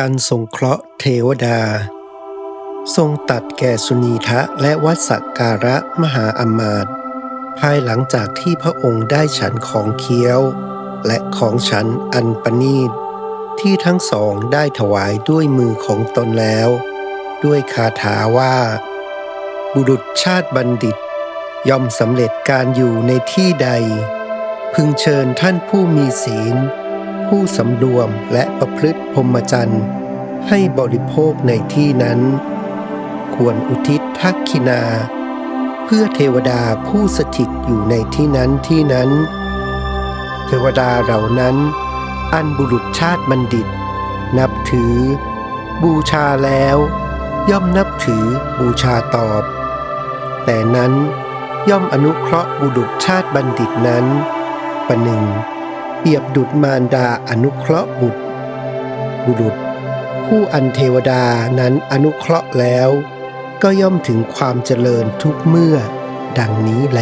การทรงเคราะห์เทวดา ทรงตัดแก่สุนีทะและวัดสักการะมหาอมาตย์ภายหลังจากที่พระองค์ได้ฉันของเคี้ยว และของฉันอันปณีตที่ทั้งสองได้ถวายด้วยมือของตนแล้ว ด้วยคาถาว่า บุรุษชาติบัณฑิต ย่อมสำเร็จการอยู่ในที่ใด พึงเชิญท่านผู้มีศีล ผู้สำรวมและประพฤติพรหมจรรย์ ให้บริโภคในที่นั้น ควรอุทิศทักขินา เพื่อเทวดาผู้สถิตอยู่ในที่นั้นที่นั้น เทวดาเหล่านั้น อันบุรุษชาติบัณฑิต นับถือ บูชาแล้ว ย่อมนับถือบูชาตอบ แต่นั้นย่อมอนุเคราะห์บุรุษชาติบัณฑิตนั้นประหนึ่ง เปรียบดุจมารดาอนุเคราะห์บุตร บุรุษ ผู้อันเทวดานั้นอนุเคราะห์แล้ว ก็ย่อมถึงความเจริญทุกเมื่อ ดังนี้แล